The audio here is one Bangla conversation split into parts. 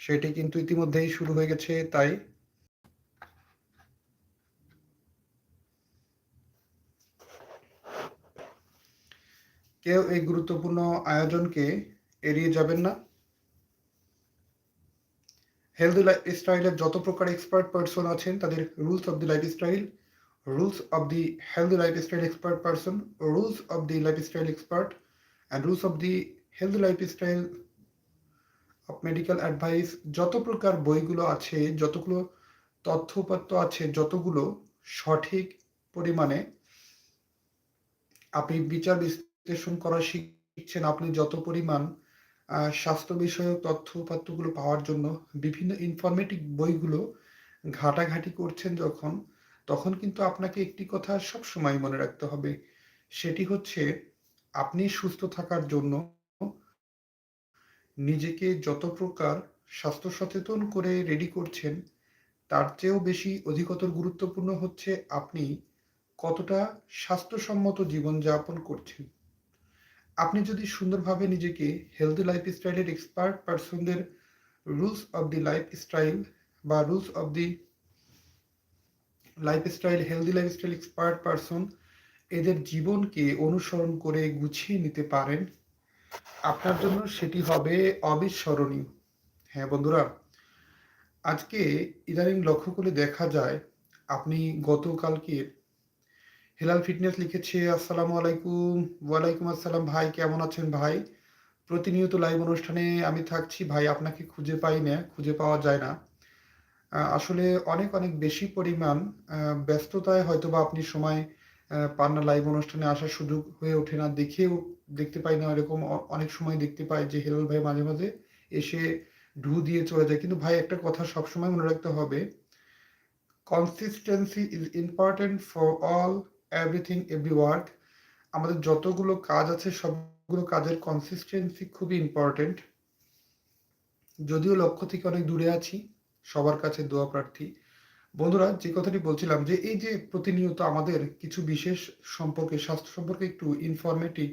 সেটি কিন্তু ইতিমধ্যেই শুরু হয়ে গেছে, তাই কেউ এই গুরুত্বপূর্ণ আয়োজনকে এড়িয়ে যাবেন না। হেলদি লাইফ স্টাইলের যত প্রকার এক্সপার্ট পার্সন আছেন, তাদের rules of the lifestyle rules of the healthy lifestyle expert person, rules of the lifestyle expert, and rules of the healthy lifestyle medical advice যত প্রকার বইগুলো আছে, যতগুলো তথ্যপত্র আছে, যতগুলো সঠিক পরিমাণে আপনি বিচার বিশ্লেষণ করা শিখছেন, আপনি যত পরিমাণ স্বাস্থ্য বিষয়ক তথ্য উপাত্তগুলো পাওয়ার জন্য বিভিন্ন ইনফরমেটিভ বইগুলো ঘাটাঘাটি করছেন যখন, তখন কিন্তু আপনাকে একটি কথা সবসময় মনে রাখতে হবে। সেটি হচ্ছে, আপনি সুস্থ থাকার জন্য নিজেকে যত প্রকার স্বাস্থ্য সচেতন করে রেডি করছেন, তার চেয়েও বেশি অধিকতর গুরুত্বপূর্ণ হচ্ছে আপনি কতটা স্বাস্থ্যসম্মত জীবনযাপন করছেন। আপনি যদি সুন্দরভাবে নিজেকে হেলদি লাইফ স্টাইলের এক্সপার্ট পার্সনদের rules of the lifestyle বা rules of the lifestyle healthy lifestyle expert person এদের জীবনকে অনুসরণ করে গুছিয়ে নিতে পারেন আপনার জন্য সেটি হবে অবিস্মরণীয়। হ্যাঁ বন্ধুরা, আজকে ইদানিং লক্ষ্য করে দেখা যায়, আপনি গতকালকে হেলাল ফিটনেস লিখেছে, আসসালামু আলাইকুম, ওয়ালাইকুম আসসালাম, ভাই, কেমন আছেন ভাই? প্রতিনিয়ত লাইভ অনুষ্ঠানে আমি থাকছি, ভাই, আপনাকে খুঁজে পাই না, খুঁজে পাওয়া যায় না। আসলে অনেক অনেক বেশি পরিমাণ ব্যস্ততায় হয়তো বা আপনি সময় পান না লাইভ অনুষ্ঠানে আসার সুযোগ হয়ে ওঠে না। দেখেও দেখতে পাই না, এরকম অনেক সময় দেখতে পাই যে হেলাল ভাই মাঝে মাঝে এসে ঢু দিয়ে চলে যায়। কিন্তু ভাই, একটা কথা সবসময় মনে রাখতে হবে consistency is important for all everything every work আমাদের যতগুলো কাজ আছে, সবগুলো কাজের কনসিস্টেন্সি খুবই ইম্পর্টেন্ট যদিও লক্ষ্য থেকে অনেক দূরে আছি, সবার কাছে দোয়া প্রার্থী। বন্ধুরা, যে কথাটি বলছিলাম যে এই যে প্রতিনিয়ত আমাদের কিছু বিশেষ সম্পর্কে, স্বাস্থ্য সম্পর্কে একটু ইনফরমেটিভ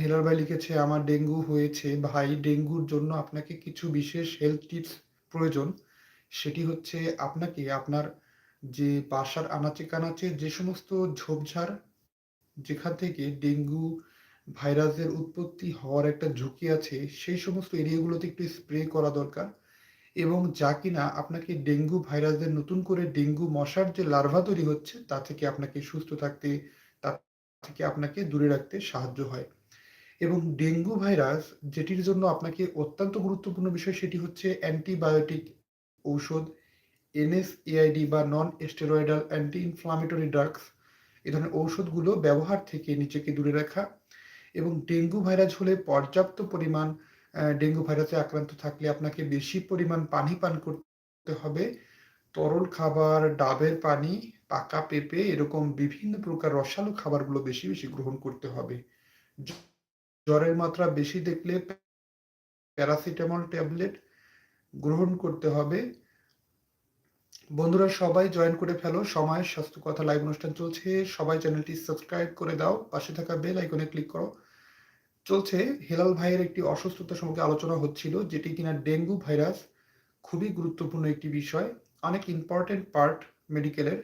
হেলার ভাই লিখেছে, আমার ডেঙ্গু হয়েছে ভাই, ডেঙ্গুর জন্য আপনাকে কিছু বিশেষ হেলথ টিপস প্রয়োজন। সেটি হচ্ছে আপনাকে আপনার যে বাসার আনাচে কানাচে যে সমস্ত ঝোপঝাড়, যেখান থেকে ডেঙ্গু ভাইরাসের উৎপত্তি হওয়ার একটা ঝুঁকি আছে, সেই সমস্ত এরিয়াগুলোতে একটু স্প্রে করা দরকার। এবং যা কিনা আপনাকে ডেঙ্গু ভাইরাসের নতুন করে ডেঙ্গু মশার যে লার্ভা তৈরি হচ্ছে, তা থেকে আপনাকে সুস্থ থাকতে, তা থেকে আপনাকে দূরে রাখতে সাহায্য হয়। এবং ডেঙ্গু ভাইরাস যেটির জন্য আপনাকে অত্যন্ত গুরুত্বপূর্ণ বিষয় সেটি হচ্ছে অ্যান্টিবায়োটিক ঔষধ এনএসএআইডি বা non steroidal anti inflammatory drugs এ ধরনের ঔষধগুলো ব্যবহার থেকে নিজেকে দূরে রাখা। এবং ডেঙ্গু ভাইরাস হলে পর্যাপ্ত পরিমাণ ডেঙ্গু ভাইরাসে আক্রান্ত থাকলে আপনাকে বেশি পরিমাণ পানি পান করতে হবে। তরল খাবার, ডাবের পানি, পাকা পেঁপে এরকম বিভিন্ন প্রকার রসালো খাবারগুলো বেশি বেশি গ্রহণ করতে হবে। জ্বরের মাত্রা বেশি দেখলে প্যারাসিটামল ট্যাবলেট গ্রহণ করতে হবে। বন্ধুরা, সবাই জয়েন করে ফেলো। সময় স্বাস্থ্য কথা লাইভ অনুষ্ঠান চলছে। সবাই চ্যানেলটি সাবস্ক্রাইব করে দাও। পাশে থাকা বেল আইকনে ক্লিক করো। চলছে। হেলাল ভাইয়ের একটি অসুস্থতা সম্পর্কে আলোচনা হচ্ছিল, যেটি কিনা ডেঙ্গু ভাইরাস খুবই গুরুত্বপূর্ণ একটি বিষয়, অনেক ইম্পর্টেন্ট পার্ট মেডিকেলের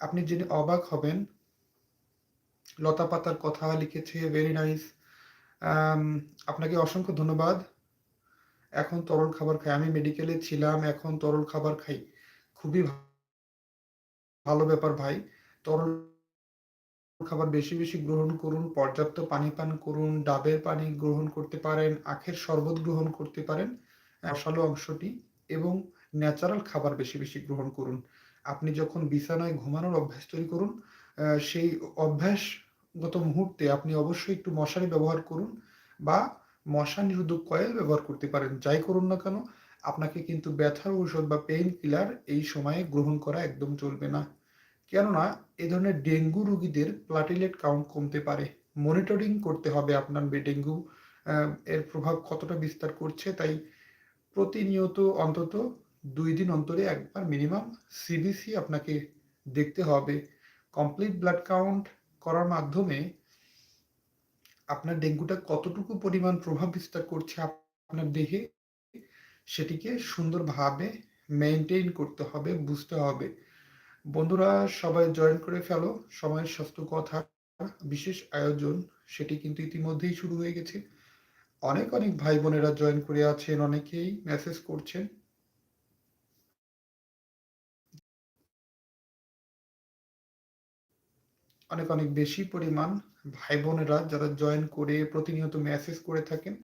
আপনি জেনে অবাক হবেন, লতা পাতার কথা লিখেছে ভেরি নাইস আপনাকে অসংখ্য ধন্যবাদ। এখন তরল খাবার খাই। আমি মেডিকেলে ছিলাম, এখন তরল খাবার খাই। খুবই ভালো ব্যাপার ভাই। তরল খাবার বেশি বেশি গ্রহণ করুন, পর্যাপ্ত পানি পান করুন, ডাবের পানি গ্রহণ করতে পারেন, আখের শরবত গ্রহণ করতে পারেন রসালো অংশটি এবং ন্যাচারাল খাবার বেশি বেশি গ্রহণ করুন। আপনি যখন বিছানায় ঘুমানোর অভ্যাস তৈরি করুন সেই অভ্যাসগত মুহূর্তে আপনি অবশ্যই একটু মশারি ব্যবহার করুন বা মশা নিরোধক কয়েল ব্যবহার করতে পারেন। যাই করুন না কেন, আপনাকে কিন্তু ব্যথার ঔষধ বা পেইন কিলার এই সময়ে গ্রহণ করা একদম চলবে না। কেননা এ ধরনের ডেঙ্গু রোগীদের প্লাটিলেট কাউন্ট কমতে পারে। মনিটরিং করতে হবে আপনার ডেঙ্গু এর প্রভাব কতটা বিস্তার করছে, তাই প্রতিনিয়ত অন্তত দুই দিন অন্তরে একবার মিনিমাম সিবিসি আপনাকে দেখতে হবে। কমপ্লিট ব্লাড কাউন্ট করার মাধ্যমে আপনার ডেঙ্গুটা কতটুকু পরিমাণ প্রভাব বিস্তার করছে আপনার দেহে, সেটিকে সুন্দরভাবে মেনটেন করতে হবে, বুঝতে হবে। বন্ধুরা, সবাই জয়েন করে ফেলো। সময়ের স্বাস্থ্য কথা। বিশেষ আয়োজন, সেটি কিন্তু ইতিমধ্যেই শুরু হয়ে গেছে। অনেক অনেক ভাই বোনেরা জয়েন করে আছেন, অনেকেই মেসেজ করছেন। অনেক অনেক বেশি পরিমাণ ভাই বোনেরা যারা জয়েন করে প্রতিনিয়ত মেসেজ করে থাকেন।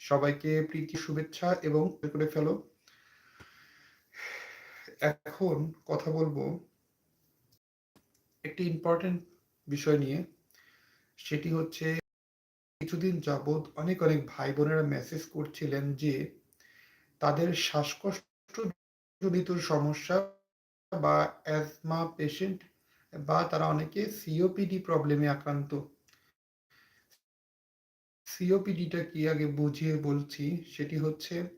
সবাইকে প্রীতি, শুভেচ্ছা এবং করে ফেলো। এখন কথা বলব একটি ইম্পর্টেন্ট বিষয় নিয়ে। সেটি হচ্ছে, কিছুদিন যাবৎ অনেক অনেক ভাই বোনেরা মেসেজ করছিলেন যে, তাদের শ্বাসকষ্ট জনিত সমস্যা বা অ্যাজমা পেশেন্ট বা তারা অনেকে সিওপিডি প্রবলেমে আক্রান্ত। সিওপিডিটা কি আগে বুঝিয়ে বলছি? সেটি হচ্ছে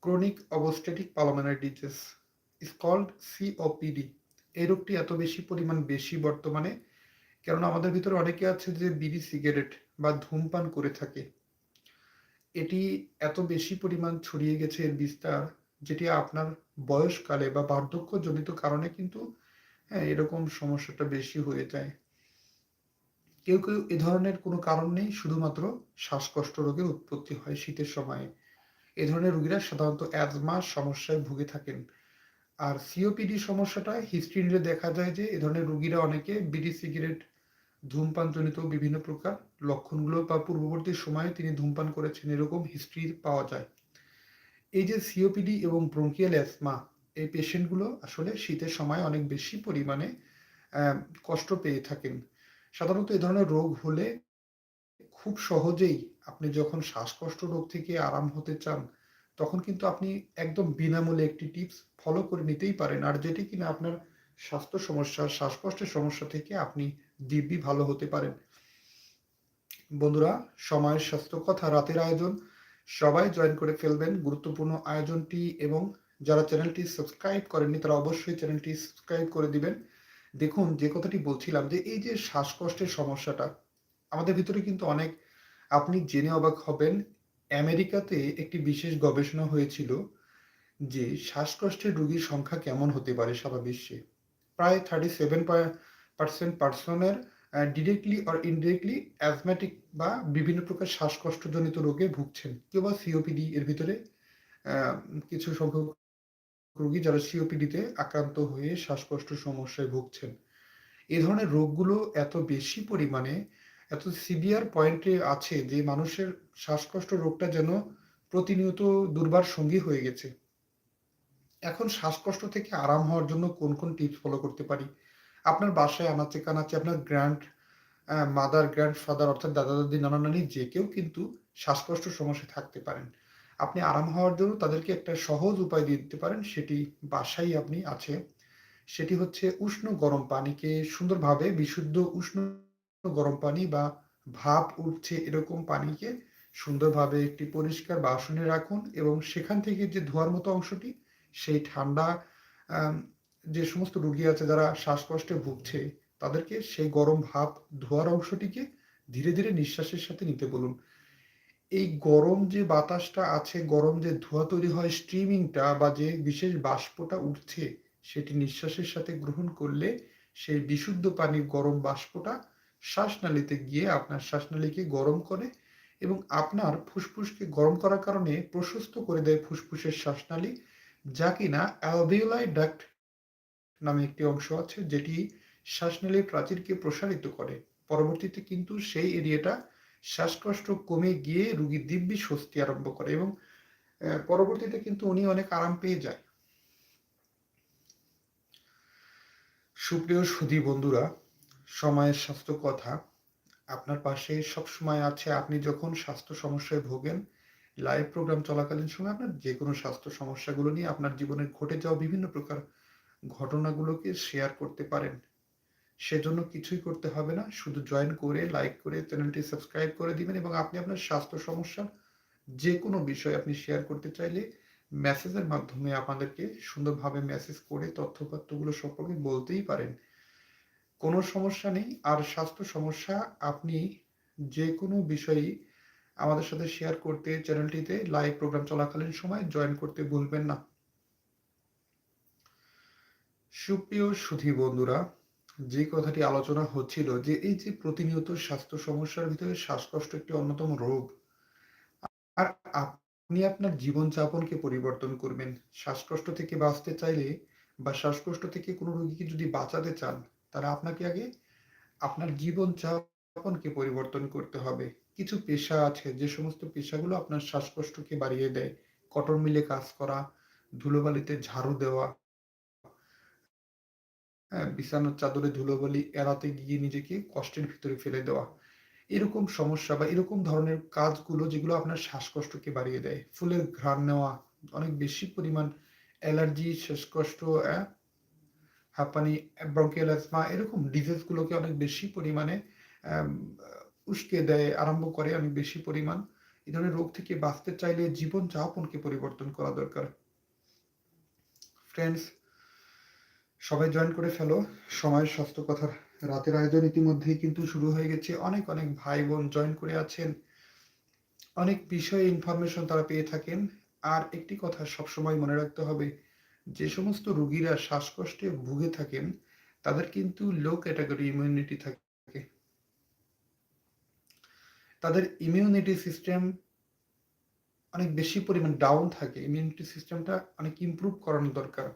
chronic obstructive pulmonary disease is called COPD এই রোগটি এত বেশি পরিমাণ বেশি বর্তমানে, কেননা আমাদের ভিতরে অনেকে আছে যে বিড়ি সিগারেট বা ধূমপান করে থাকে। এটি এত বেশি পরিমাণ ছড়িয়ে গেছে এর বিস্তার, যেটি আপনার বয়সকালে বা বার্ধক্যজনিত কারণে কিন্তু হ্যাঁ এরকম সমস্যাটা বেশি হয়ে যায়। কেউ কেউ এ ধরনের কোনো কারণ নেই, শুধুমাত্র শ্বাসকষ্ট রোগের উৎপত্তি হয় শীতের সময়ে। এ ধরনের রোগীরা সাধারণত অ্যাজমা সমস্যায় ভুগে থাকেন। আর সিওপিডি সমস্যাটা হিস্ট্রি নিলে দেখা যায় যে এ ধরনের রোগীরা অনেকে বিড়ি, সিগারেট ধূমপানজনিত বিভিন্ন প্রকার লক্ষণগুলো বা পূর্ববর্তী সময়ে তিনি ধূমপান করেছেন এরকম হিস্ট্রি পাওয়া যায়। এই যে সিওপিডি এবং ব্রঙ্কিয়াল অ্যাসমা এই পেশেন্টগুলো আসলে শীতের সময় অনেক বেশি পরিমাণে কষ্ট পেয়ে থাকেন। সাধারণত এ ধরনের রোগ হলে খুব সহজেই আপনি যখন শ্বাসকষ্ট রোগ থেকে আরাম হতে চান তখন কিন্তু আপনি একদম বিনামূল্যে একটি টিপস ফলো করে নিতেই পারেন। আর যেটি কিনা আপনার স্বাস্থ্য সমস্যা, শ্বাসকষ্টের সমস্যা থেকে আপনি দিব্যি ভালো হতে পারেন। বন্ধুরা সময়ের স্বাস্থ্য কথা, রাতের আয়োজন, সবাই জয়েন করে ফেলবেন গুরুত্বপূর্ণ আয়োজনটি এবং যারা চ্যানেলটি সাবস্ক্রাইব করেননি তারা অবশ্যই চ্যানেলটি সাবস্ক্রাইব করে দিবেন। দেখুন, যে কথাটি বলছিলাম যে এই যে শ্বাসকষ্টের সমস্যাটা, আমাদের ভিতরে কিন্তু অনেক আপনি জেনে অবাক হবেন আমেরিকাতে একটি বিশেষ গবেষণা হয়েছিল যে শ্বাসকষ্টের রোগীর সংখ্যা কেমন হতে পারে সারা বিশ্বে। প্রায় থার্টি সেভেন পার্সেন্ট পার্সনের ডিরেক্টলি অর ইনডিরেক্টলি অ্যাজমেটিক বা বিভিন্ন প্রকার শ্বাসকষ্টজনিত রোগে ভুগছেন। কেউ বা সিওপিডি এর ভিতরে কিছু সংখ্যক রোগী যারা সিওপিডিতে আক্রান্ত হয়ে শ্বাসকষ্ট সমস্যায় ভুগছেন। এ ধরনের রোগগুলো এত বেশি পরিমাণে এত সিভিয়ার পয়েন্টে আছে যে মানুষের শ্বাসকষ্ট রোগটা যেন প্রতিনিয়ত দুর্বার সঙ্গী হয়ে গেছে। এখন শ্বাসকষ্ট থেকে আরাম হওয়ার জন্য কোন কোন টিপস ফলো করতে পারি? আপনার বাসায় আনাচে কানাচে আপনার গ্র্যান্ড মাদার গ্র্যান্ড ফাদার অর্থাৎ দাদা দাদি নানা নানি যে কেউ কিন্তু শ্বাসকষ্ট সমস্যা থাকতে পারেন। আপনি আরাম হওয়ার জন্য তাদেরকে একটা সহজ উপায় দিয়ে দিতে পারেন। সেটি বাসায় আপনি আছে। সেটি হচ্ছে উষ্ণ গরম পানিকে সুন্দরভাবে বিশুদ্ধ উষ্ণ গরম পানি বা ভাপ উঠছে এরকম পানিকে সুন্দরভাবে একটি পরিষ্কার বাসনে রাখুন এবং সেখান থেকে যে ধোয়ার মতো অংশটি, সেই ঠান্ডা যে সমস্ত রুগী আছে যারা শ্বাসকষ্টে ভুগছে, তাদেরকে সেই গরম ভাপ ধোয়ার অংশটিকে ধীরে ধীরে নিঃশ্বাসের সাথে নিতে বলুন। এই গরম যে বাতাসটা আছে, গরম যে ধোঁয়া তৈরি হয় স্ট্রিমিংটা বা যে বিশেষ বাষ্পটা উঠছে, সেটি নিঃশ্বাসের সাথে গ্রহণ করলে সেই বিশুদ্ধ পানির গরম বাষ্পটা শ্বাসনালীতে গিয়ে আপনার শ্বাসনালীকে গরম করে এবং আপনার ফুসফুসকে গরম করার কারণে প্রশস্ত করে দেয় ফুসফুসের শ্বাসনালী, যা কিনা অ্যালভিওলাই ডাক্ট নামে একটি অংশ আছে, যেটি শ্বাসনালীর প্রাচীরকে প্রসারিত করে। পরবর্তীতে কিন্তু সেই এরিয়াটা শ্বাসকষ্ট কমে গিয়ে রুগী দিব্যি স্বস্তি আরম্ভ করে এবং পরবর্তীতে কিন্তু উনি অনেক আরাম পেয়ে যায়। সুপ্রিয় সুধী বন্ধুরা সময়ের স্বাস্থ্য কথা। আপনার পাশে সব সময় আছে আপনি যখন স্বাস্থ্য সমস্যায় ভোগেন লাইভ প্রোগ্রাম চলাকালীন সময় আপনার যে কোনো স্বাস্থ্য সমস্যাগুলো নিয়ে আপনার জীবনে ঘটে যাওয়া বিভিন্ন প্রকার ঘটনাগুলোকে শেয়ার করতে পারেন। সেজন্য কিছুই করতে হবে না, শুধু জয়েন করে লাইক করে চ্যানেলটি সাবস্ক্রাইব করে দিবেন এবং আপনি আপনার স্বাস্থ্য সমস্যার যে কোনো বিষয় আপনি শেয়ার করতে চাইলে মেসেজের মাধ্যমে আপনাদেরকে সুন্দরভাবে মেসেজ করে তথ্যপত্রগুলো সম্পর্কে বলতেই পারেন। কোনো সমস্যা নেই, আর স্বাস্থ্য সমস্যা আপনি যে কোনো বিষয়েই আমাদের সাথে শেয়ার করতে চ্যানেলটিতে লাইভ প্রোগ্রাম চলাকালীন সময় জয়েন করতে ভুলবেন না। সুপ্রিয় সুধী বন্ধুরা, যে কথাটি আলোচনা হচ্ছিল যে এই যে প্রতিনিয়ত স্বাস্থ্য সমস্যার ভিতরে শ্বাসকষ্ট একটি অন্যতম রোগ, আর আপনি আপনার জীবনযাপনকে পরিবর্তন করবেন। শ্বাসকষ্ট থেকে বাঁচতে চাইলে বা শ্বাসকষ্ট থেকে কোনো রোগীকে যদি বাঁচাতে চান তাহলে আপনাকে আগে আপনার জীবনযাপনকে পরিবর্তন করতে হবে। কিছু পেশা আছে, যে সমস্ত পেশাগুলো আপনার শ্বাসকষ্টকে বাড়িয়ে দেয়। কটন মিলে কাজ করা, ধুলোবালিতে ঝাড়ু দেওয়া হ্যাঁ বিছানার চাদরে ধুলোবালি এড়াতে গিয়ে নিজেকে কষ্টের ভিতরে ফেলে দেওয়া। এরকম সমস্যা বা এরকম ধরনের কাজগুলো যেগুলো আপনার শ্বাসকষ্টকে বাড়িয়ে দেয়। ফুলের ঘ্রাণ নেওয়া, অনেক বেশি পরিমাণ অ্যালার্জি, শ্বাসকষ্ট হাঁপানি ব্রঙ্কিয়াল অ্যাজমা এরকম ডিজিজগুলোকে অনেক বেশি পরিমাণে উস্কে দেয়, আরম্ভ করে অনেক বেশি পরিমাণ। এই ধরনের রোগ থেকে বাঁচতে চাইলে জীবন যাপনকে পরিবর্তন করা দরকার। ফ্রেন্ডস সবাই জয়েন করে ফেলো। সময়ের স্বাস্থ্য কথার রাতের আয়োজন ইতিমধ্যেই কিন্তু শুরু হয়ে গেছে। অনেক অনেক ভাই বোন জয়েন করে আছেন। অনেক বিষয়ে ইনফরমেশন তারা পেয়ে থাকেন। আর একটি কথা সবসময় মনে রাখতে হবে যে সমস্ত রোগীরা শ্বাসকষ্টে ভুগে থাকেন, তাদের কিন্তু লো ক্যাটাগরি ইমিউনিটি থাকে। তাদের ইমিউনিটি সিস্টেম অনেক বেশি পরিমাণ ডাউন থাকে। ইমিউনিটি সিস্টেমটা অনেক ইমপ্রুভ করানো দরকার।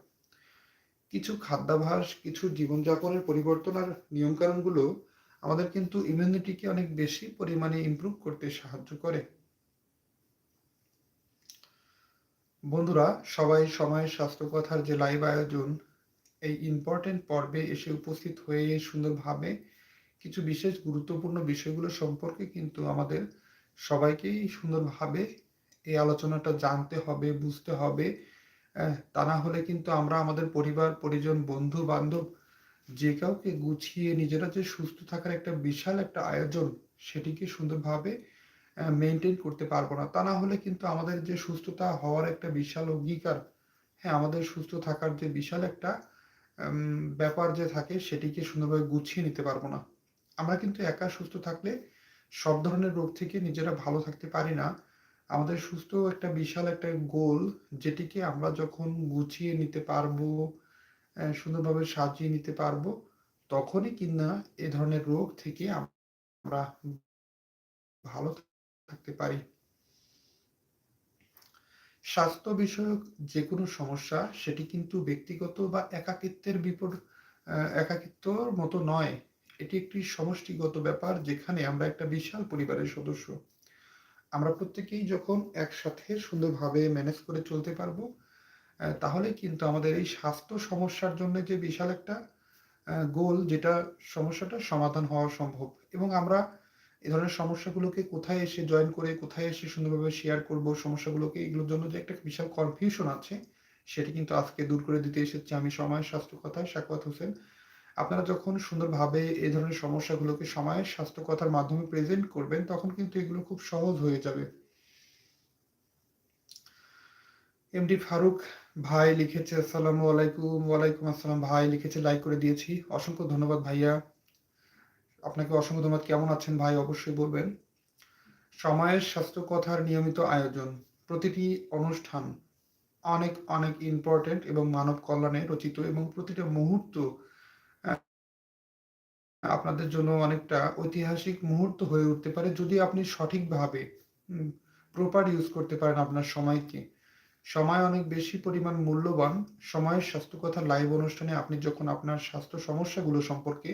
কিছু খাদ্যাভাস কিছু জীবনযাপনের পরিবর্তন আর নিয়মকানুনগুলো আমাদের কিন্তু ইমিউনিটিকে অনেক বেশি পরিমাণে ইমপ্রুভ করতে সাহায্য করে। বন্ধুরা, সবাই সময় স্বাস্থ্য কথার যে লাইভ আয়োজন, এই ইম্পর্টেন্ট পর্বে এসে উপস্থিত হয়ে সুন্দরভাবে কিছু বিশেষ গুরুত্বপূর্ণ বিষয়গুলো সম্পর্কে কিন্তু আমাদের সবাইকেই সুন্দরভাবে এই আলোচনাটা জানতে হবে, বুঝতে হবে। তা না হলে কিন্তু আমরা আমাদের পরিবার, পরিজন, বন্ধু, বান্ধব যে কাউকে গুছিয়ে নিজেরা যে সুস্থ থাকার একটা বিশাল একটা আয়োজন, সেটিকে সুন্দরভাবে মেনটেন করতে পারব না। তা না হলে কিন্তু আমাদের যে সুস্থতা হওয়ার একটা বিশাল অঙ্গীকার হ্যাঁ আমাদের সুস্থ থাকার যে বিশাল একটা ব্যাপার যে থাকে, সেটিকে সুন্দরভাবে গুছিয়ে নিতে পারব না। আমরা কিন্তু একা সুস্থ থাকলে সব ধরনের রোগ থেকে নিজেরা ভালো থাকতে পারি না। আমাদের সুস্থ একটা বিশাল একটা গোল, যেটিকে আমরা যখন গুছিয়ে নিতে পারব সুন্দরভাবে সাজিয়ে নিতে পারব, তখনই কিনা এ ধরনের রোগ থেকে আমরা ভালো থাকতে পারি। স্বাস্থ্য বিষয়ক যে কোনো সমস্যা, সেটি কিন্তু ব্যক্তিগত বা একাকিত্বের বিপদ একাকিত্বর মতো নয়। এটি একটি সমষ্টিগত ব্যাপার যেখানে আমরা একটা বিশাল পরিবারের সদস্য। আমরা প্রত্যেকেই যখন একসাথে সুন্দরভাবে ম্যানেজ করে চলতে পারব তাহলে কিন্তু আমাদের এই স্বাস্থ্য সমস্যার জন্য যে বিশাল একটা গোল যেটা সমস্যাটা সমাধান হওয়া সম্ভব। এবং আমরা এই ধরনের সমস্যাগুলোকে কোথায় এসে জয়েন করে, কোথায় এসে সুন্দরভাবে শেয়ার করব, সমস্যাগুলোকে, এগুলোর জন্য যে একটা বিশাল কনফিউশন আছে, সেটি কিন্তু আজকে দূর করে দিতে এসেছি আমি সময় স্বাস্থ্য কথায় শাকওয়াত হোসেন। আপনারা যখন সুন্দরভাবে এই ধরনের সমস্যাগুলোকে সময়ের স্বাস্থ্য কথার মাধ্যমে প্রেজেন্ট করবেন, তখন কিন্তু এগুলো খুব সহজ হয়ে যাবে। এমডি ফারুক ভাই লিখেছে, আসসালামু আলাইকুম, ওয়ালাইকুম আসসালাম ভাই, লিখেছে লাইক করে দিয়েছি। অসংখ্য ধন্যবাদ ভাইয়া। আপনাকে অসংখ্য ধন্যবাদ। কেমন আছেন ভাই? অবশ্যই বলবেন। সময়ের স্বাস্থ্য কথার নিয়মিত আয়োজন, প্রতিটি অনুষ্ঠান অনেক অনেক ইম্পর্টেন্ট এবং মানব কল্যাণে রচিত এবং প্রতিটা মুহূর্ত আপনাদের জন্য অনেকটা ঐতিহাসিক মুহূর্ত হয়ে উঠতে পারে যদি আপনি সঠিকভাবে প্রপার ইউজ করতে পারেন আপনার সময়কে। সময় অনেক বেশি পরিমাণ মূল্যবান। সময়ের স্বাস্থ্য কথা লাইভ অনুষ্ঠানে আপনি যখন আপনার স্বাস্থ্য সমস্যাগুলো সম্পর্কে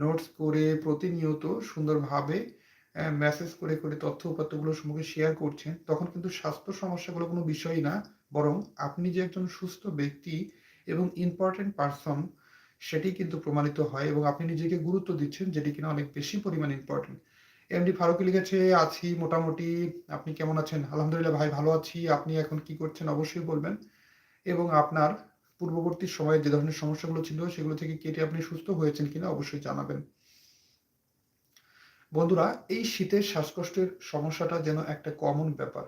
নোটস করে প্রতিনিয়ত সুন্দরভাবে মেসেজ করে করে তথ্য উপাত্তগুলো সম্পর্কে শেয়ার করছেন, তখন কিন্তু স্বাস্থ্য সমস্যাগুলো কোনো বিষয়ই না, বরং আপনি যে একজন সুস্থ ব্যক্তি এবং ইম্পর্টেন্ট পারসন সেটি কিন্তু প্রমাণিত হয় এবং আপনি নিজেকে গুরুত্ব দিচ্ছেন যেটি কিনা অনেক বেশি পরিমাণ ইম্পর্টেন্ট এমডি ফারুক লিখেছে, আছি মোটামুটি, আপনি কেমন আছেন? আলহামদুলিল্লাহ ভাই, ভালো আছি। আপনি এখন কি করছেন? অবশ্যই বলবেন এবং আপনার পূর্ববর্তী সময়ে যে ধরনের সমস্যাগুলো ছিল, সেগুলো থেকে কেটে আপনি সুস্থ হয়েছেন কিনা অবশ্যই জানাবেন বন্ধুরা, এই শীতের শ্বাসকষ্টের সমস্যাটা যেন একটা কমন ব্যাপার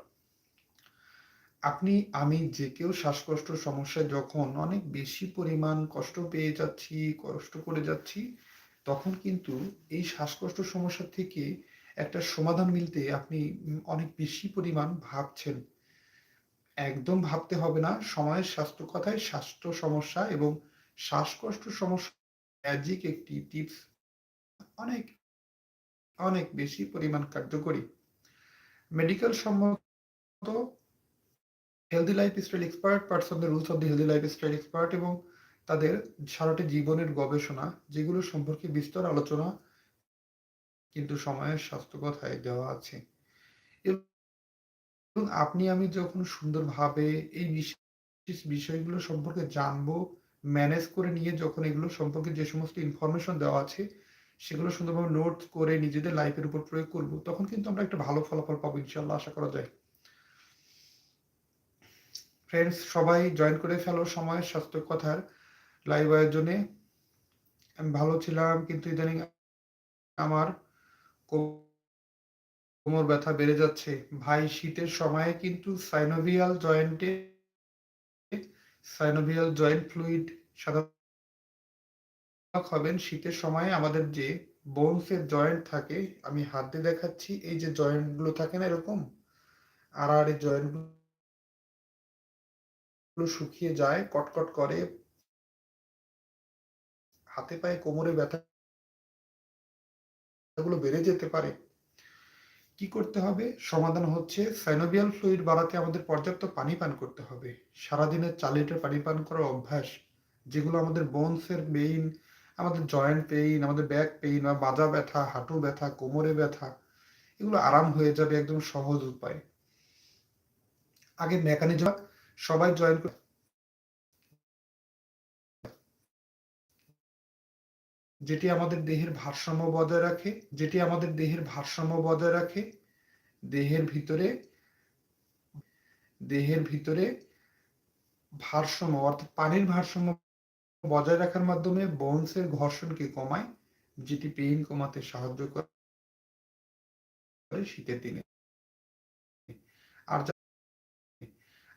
আপনি, আমি যে কেউ শ্বাসকষ্ট সমস্যায় যখন অনেক বেশি পরিমাণ কষ্ট পেয়ে যাচ্ছি, কষ্ট করে যাচ্ছি, তখন কিন্তু এই শ্বাসকষ্ট সমস্যা থেকে একটা সমাধান মিলতে আপনি অনেক বেশি পরিমাণ ভাবছেন। একদম ভাবতে হবে না। সময়ের স্বাস্থ্য কথায় স্বাস্থ্য সমস্যা এবং শ্বাসকষ্ট সমস্যা একটি টিপস অনেক, অনেক বেশি পরিমাণ কার্যকরী। মেডিকেল সম্মত healthy lifestyle expert, parts of the rules of the healthy lifestyle expert এবং তাদের সারাটি জীবনের গবেষণা যেগুলো সম্পর্কে বিস্তর আলোচনা কিন্তু সময়ের স্বাস্থ্য কথায় দেওয়া আছে। এবং আপনি আমি যখন সুন্দরভাবে এই বিশেষ বিষয়গুলো সম্পর্কে জানব, ম্যানেজ করে নিয়ে যখন এগুলো সম্পর্কে যে সমস্ত ইনফরমেশন দেওয়া আছে, সেগুলো সুন্দরভাবে নোট করে নিজেদের লাইফের উপর প্রয়োগ করব, তখন কিন্তু আমরা একটা ভালো ফলাফল পাবো ইনশাআল্লাহ আশা করা যায়। ফ্রেন্ডস সবাই জয়েন করে ফেলো সময়ের স্বাস্থ্য কথার লাইভ আয়োজনে। আমি ভালো ছিলাম কিন্তু ইদানিং আমার কোমর ব্যথা বেড়ে যাচ্ছে। ভাই শীতের সময়ে কিন্তু সাইনোভিয়াল জয়েন্টে সাইনোভিয়াল জয়েন্ট ফ্লুইড সাধারণত হবেন শীতের সময়ে আমাদের যে বোনস এর জয়েন্ট থাকে, আমি হাত দিয়ে দেখাচ্ছি এই যে জয়েন্টগুলো থাকে না এরকম? আড়াআড়ি জয়েন্টগুলো শুকিয়ে যায়, কটকট করে। হাতে পায়ে কোমরে ব্যথা গুলো বেড়ে যেতে পারে। কি করতে হবে? সমাধান হচ্ছে সাইনোভিয়াল ফ্লুইড বাড়াতে আমাদের পর্যাপ্ত পানি পান করতে হবে। সারাদিনে ৪ লিটার পানি পান করার অভ্যাস, যেগুলো আমাদের বোনস এর পেইন, আমাদের জয়েন্ট পেইন, আমাদের ব্যাক পেইন বা মাজা ব্যথা, হাঁটু ব্যথা, কোমরে ব্যথা, এগুলো আরাম হয়ে যাবে একদম সহজ উপায় আগে মেকানিজম সবাই জয়েন করে যেটি আমাদের দেহের ভারসাম্য বজায় রাখে, যেটি আমাদের দেহের ভারসাম্য বজায় রাখে, দেহের ভিতরে দেহের ভিতরে ভারসাম্য, অর্থাৎ পানির ভারসাম্য বজায় রাখার মাধ্যমে বোনসের ঘর্ষণকে কমায়, যেটি পেইন কমাতে সাহায্য করে শীতের দিনে।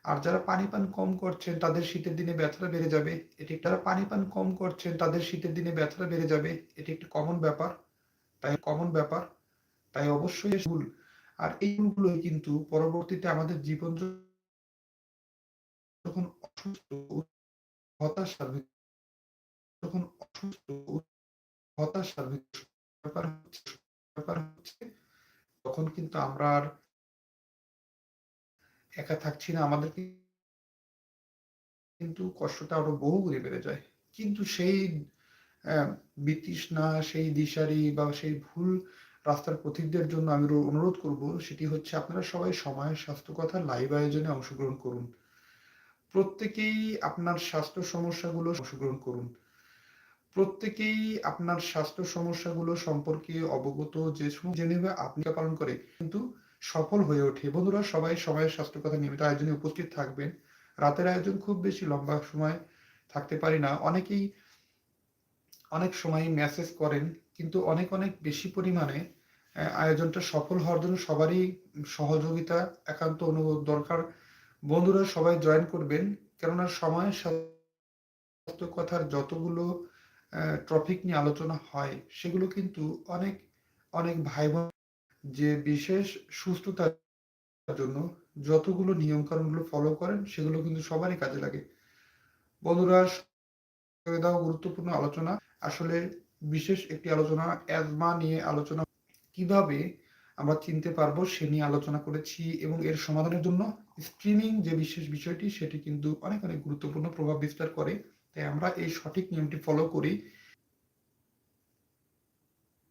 আর যারা পানি পান কম করছেন, তাদের শীতের দিনে ব্যথাটা বেড়ে যাবে। এটি যারা পানি পান কম করছেন, তাদের শীতের দিনে ব্যথাটা বেড়ে যাবে। এটি একটি কমন ব্যাপার। তাই কমন ব্যাপার। তাই অবশ্যই ভুল। আর এই ভুলগুলো কিন্তু পরবর্তীতে আমাদের জীবন যখন অসুস্থ, হতাশার যখন অসুস্থ, হতাশার ব্যাপার হচ্ছে ব্যাপার হচ্ছে, তখন কিন্তু আমরা আর একা থাকছি না আমাদের কিন্তু কষ্টটা আরও বহু গুণে বেড়ে যায়। কিন্তু সেই বিতৃষ্ণা, সেই দিশারি বা সেই ভুল রাস্তার পথিকদের জন্য আমি অনুরোধ করব, সেটি হচ্ছে আপনারা সবাই সময়ের স্বাস্থ্য কথা লাইভ আয়োজনে অংশগ্রহণ করুন। প্রত্যেকেই আপনার স্বাস্থ্য সমস্যাগুলো অংশগ্রহণ করুন। প্রত্যেকেই আপনার স্বাস্থ্য সমস্যাগুলো সম্পর্কে অবগত যে জেনে আপনি পালন করে, কিন্তু সফল হয়ে ওঠে। বন্ধুরা, সবাই সময়ের স্বাস্থ্য কথা নিয়মিত আয়োজনে উপস্থিত থাকবেন। রাতের আয়োজন খুব বেশি লম্বা সময় থাকতে পারি না। অনেকেই অনেক সময় মেসেজ করেন, কিন্তু অনেক অনেক বেশি পরিমাণে আয়োজনটা সফল হওয়ার জন্য সবারই সহযোগিতা, একান্ত অনুভব দরকার। বন্ধুরা, সবাই জয়েন করবেন, কেননা সময়ের স্বাস্থ্য কথার যতগুলো টপিক নিয়ে আলোচনা হয়, সেগুলো কিন্তু অনেক অনেক ভাই বোন যে বিশেষ সুস্থতার জন্য যতগুলো নিয়ম কানুনগুলো ফলো করেন, সেগুলো কিন্তু সবারই কাজে লাগে। বন্ধুরা গুরুত্বপূর্ণ আলোচনা। আসলে বিশেষ একটি আলোচনা অ্যাজমা নিয়ে আলোচনা। কীভাবে আমরা চিনতে পারব সে নিয়ে আলোচনা করেছি এবং এর সমাধানের জন্য স্ট্রিমিং যে বিশেষ বিষয়টি, সেটি কিন্তু অনেক অনেক গুরুত্বপূর্ণ প্রভাব বিস্তার করে। তাই আমরা এই সঠিক নিয়মটি ফলো করি।